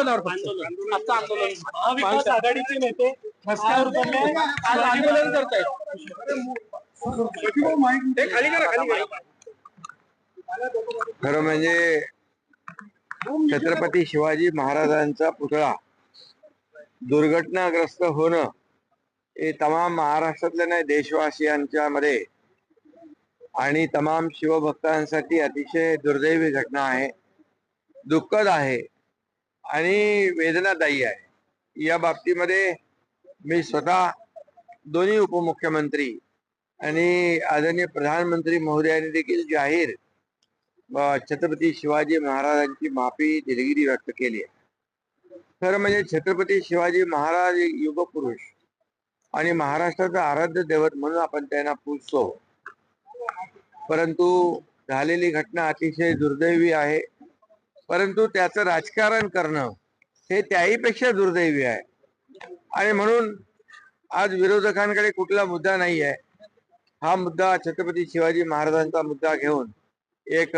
आंदोलनावर फक्त. आता आंदोलन. महाविकास आघाडीचे नेते रस्त्यावर उतरले आज आंदोलन करतायत. हे खाली करा खाली करा. खरं म्हणजे छत्रपती शिवाजी महाराजांचा पुतळा दुर्घटनाग्रस्त होणं हे तमाम महाराष्ट्रातल्या नाही देशवासियांच्या मध्ये आणि तमाम शिवभक्तांसाठी अतिशय दुर्दैवी घटना आहे. दुःखद आहे. आणि वेदनादायी आहे. या बाबतीमध्ये मी स्वतः दोन्ही उपमुख्यमंत्री आणि आदरणीय प्रधानमंत्री महोदयांनी देखील जाहीर छत्रपती शिवाजी महाराजांची माफी दिलगिरी व्यक्त केली आहे. खरं म्हणजे छत्रपती शिवाजी महाराज युगपुरुष आणि महाराष्ट्राचा आराध्य दैवत म्हणून आपण त्यांना पूजतो. परंतु झालेली घटना अतिशय दुर्दैवी आहे. परंतु त्याचं राजकारण करणं हे त्याहीपेक्षा दुर्दैवी आहे. आणि म्हणून आज विरोधकांकडे कुठला मुद्दा नाही आहे हा मुद्दा छत्रपती शिवाजी महाराजांचा मुद्दा घेऊन एक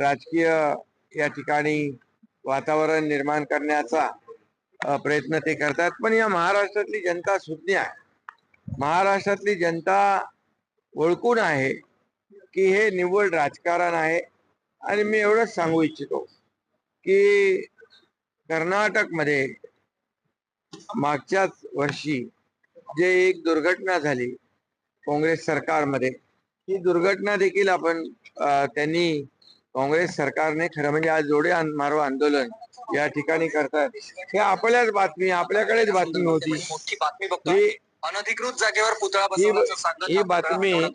राजकीय या ठिकाणी वातावरण निर्माण करण्याचा प्रयत्न ते करतात. पण या महाराष्ट्रातली जनता सुज्ञ आहे. महाराष्ट्रातली जनता ओळखून आहे की हे निव्वळ राजकारण आहे. आणि मी एवढंच सांगू इच्छितो. की कर्नाटकमध्ये मागच्याच वर्षी जे एक दुर्घटना झाली काँग्रेस सरकारमध्ये ही दुर्घटना देखील आपण त्यांनी काँग्रेस सरकारने खरं म्हणजे आज जोडे मारो आंदोलन या ठिकाणी करतात हे आपल्याच बातमी आपल्याकडेच बातमी होती मोठी बातमी अनधिकृत जागेवर पुतळा ही बातमी-.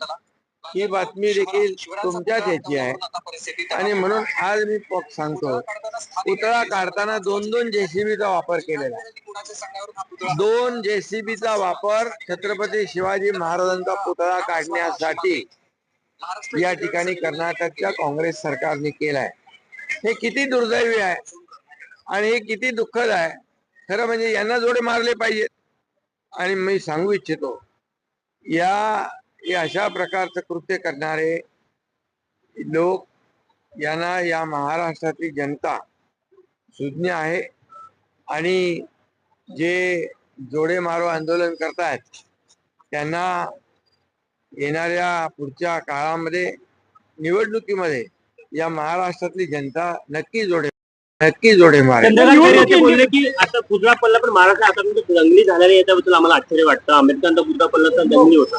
ही बातमी देखील तुमच्याच याची आहे. आणि म्हणून आज मी सांगतो. पुतळा काढताना दोन दोन जेसीबीचा वापर केलेला आहे. दोन जेसीबीचा वापर छत्रपती शिवाजी महाराजांचा पुतळा काढण्यासाठी या ठिकाणी कर्नाटकच्या काँग्रेस सरकारने केलाय. हे किती दुर्दैवी आहे आणि हे किती दुःखद आहे. खरं म्हणजे यांना जोडे मारले पाहिजेत. आणि मी सांगू इच्छितो या हे अशा प्रकारचं कृत्य करणारे लोक यांना या महाराष्ट्रातली जनता सुज्ञ आहे. आणि जे जोडे मारो आंदोलन करतायत त्यांना येणाऱ्या पुढच्या काळामध्ये निवडणुकीमध्ये या महाराष्ट्रातली जनता नक्की जोडे नक्की जोडे ते बोलले की आता पुतळा पडला पण महाराष्ट्र आतापर्यंत दंगली झालेली याच्याबद्दल आम्हाला आश्चर्य वाटतं. आंबेडकरांचा पुतळा पडला तर दंगली होता.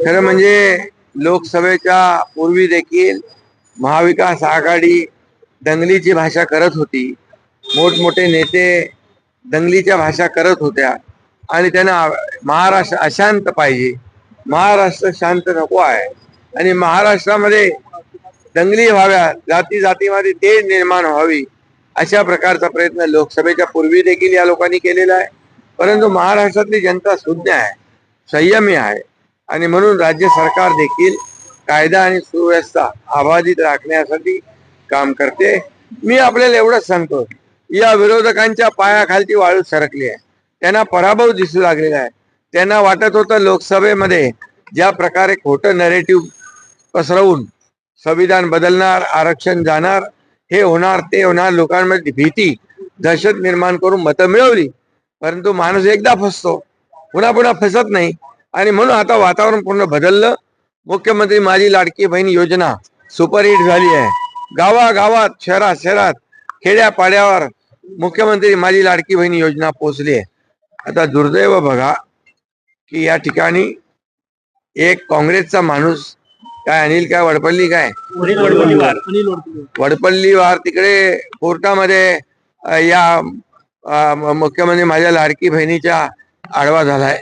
खरं म्हणजे लोकसभेच्या पूर्वी देखील महाविकास आघाडी दंगलीची भाषा करत होती. मोठमोठे नेते दंगलीच्या भाषा करत होत्या. आणि त्यांना महाराष्ट्र अशांत पाहिजे. महाराष्ट्र शांत नको आहे. आणि महाराष्ट्रामध्ये दंगली व्हाव्या जाती जातीमध्ये ते निर्माण व्हावी अशा प्रकारचा प्रयत्न लोकसभेच्या पूर्वी देखील या लोकांनी केलेला आहे. परंतु महाराष्ट्रातली जनता सुज्ञ आहे संयमी आहे. आणि म्हणून राज्य सरकार देखील कायदा आणि सुव्यवस्था अबाधित राखण्यासाठी काम करते. मी आपल्याला एवढंच सांगतो या विरोधकांच्या पायाखालची वाळू सरकली आहे. त्यांना पराभव दिसू लागलेला आहे. त्यांना वाटत होतं लोकसभेमध्ये ज्या प्रकारे खोटं नरेटिव्ह पसरवून संविधान बदलणार आरक्षण जाणार हे होणार ते होणार लोकांमध्ये भीती दहशत निर्माण करून मतं मिळवली. परंतु माणूस एकदा फसतो पुन्हा पुन्हा फसत नाही. आणि म्हणून आता वातावरण पूर्ण बदललं. मुख्यमंत्री माझी लाडकी बहीण योजना सुपरहिट झाली आहे. गावागावात शहरात शहरात खेड्यापाड्यावर मुख्यमंत्री माझी लाडकी बहीण योजना पोहोचली आहे. आता दुर्दैव बघा की या ठिकाणी एक काँग्रेसचा माणूस काय अनिल काय वडपल्ली काय? वडपल्ली. वार तिकडे कोर्टामध्ये या मुख्यमंत्री माझ्या लाडकी बहिणीच्या आडवा झालाय.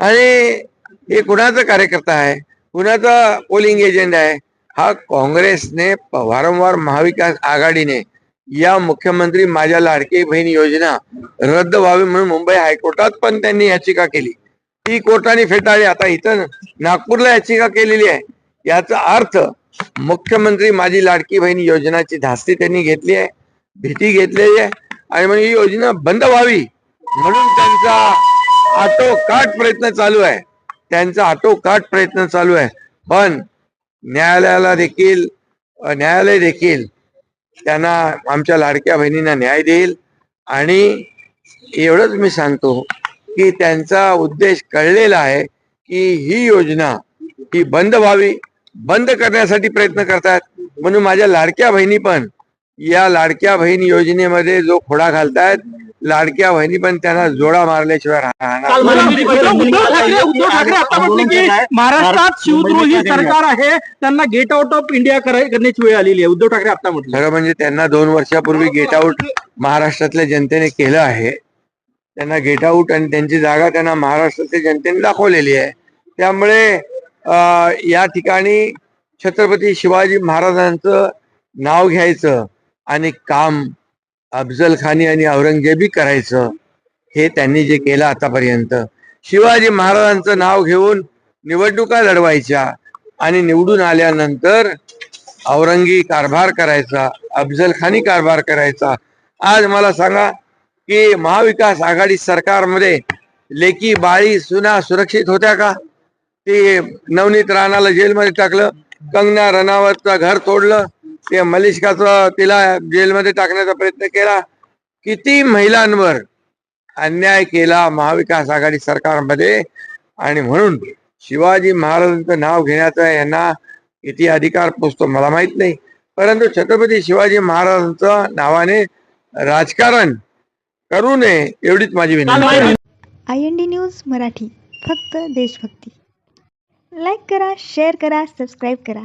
आणि हे कुणाचा कार्यकर्ता आहे? कुणाचा पोलिंग एजंट आहे? हा काँग्रेसने वारंवार महाविकास आघाडीने या मुख्यमंत्री माझ्या लाडकी बहीण योजना रद्द व्हावी म्हणून मुंबई हायकोर्टात पण त्यांनी याचिका केली. ती कोर्टाने फेटाळली. आता इथं नागपूरला याचिका केलेली आहे. याचा अर्थ मुख्यमंत्री माझी लाडकी बहीण योजनाची धास्ती त्यांनी घेतली आहे भीती घेतलेली आहे आणि मग ही योजना बंद व्हावी म्हणून त्यांचा आटोकाट प्रयत्न चालू आहे. त्यांचा आटोकाट प्रयत्न चालू आहे. पण न्यायालयाला देखील न्यायालय देखील त्यांना आमच्या लाडक्या बहिणींना न्याय देईल. आणि एवढंच मी सांगतो की त्यांचा उद्देश कळलेला आहे की ही योजना ही बंद व्हावी बंद करण्यासाठी प्रयत्न करतात. म्हणून माझ्या लाडक्या बहिणी पण या लाडक्या बहीण योजनेमध्ये जो खोडा घालतायत लाडक्या बहिणी पण त्यांना जोडा मारल्याशिवाय राहणार उद्धव ठाकरे उद्धव ठाकरे आता म्हटले की महाराष्ट्रात शिवद्रोही सरकार आहे त्यांना गेट आउट ऑफ इंडिया कराय- करण्याची वेळ आलेली आहे उद्धव ठाकरे आता म्हटलं. खरं म्हणजे त्यांना दोन वर्षापूर्वी गेट आऊट महाराष्ट्रातल्या जनतेने केलं आहे. त्यांना गेट आऊट आणि त्यांची जागा त्यांना महाराष्ट्रातल्या जनतेने दाखवलेली आहे. त्यामुळे अं, या ठिकाणी छत्रपती शिवाजी महाराजांचं नाव घ्यायचं आणि काम अफजल खानी आणि औरंगजेबी करायचं हे त्यांनी जे केलं आतापर्यंत. शिवाजी महाराजांचं नाव घेऊन निवडणुका लढवायच्या आणि निवडून आल्यानंतर औरंगी कारभार करायचा अफजल खानी कारभार करायचा. आज मला सांगा की महाविकास आघाडी सरकारमध्ये लेकी बाळी सुना सुरक्षित होत्या का? ते नवनीत राणाला जेलमध्ये टाकलं कंगना रणावतचं घर तोडलं ते मलिष्काचं तिला जेलमध्ये टाकण्याचा प्रयत्न केला. किती महिलांवर अन्याय केला महाविकास आघाडी सरकारमध्ये? आणि म्हणून शिवाजी महाराजांचं नाव घेण्याचा यांना किती अधिकार पोचतो मला माहीत नाही. परंतु छत्रपती शिवाजी महाराजांचं नावाने राजकारण करू नये एवढीच माझी विनंती I N D news Marathi फक्त देशभक्ती. लाईक करा शेअर करा सबस्क्राईब करा.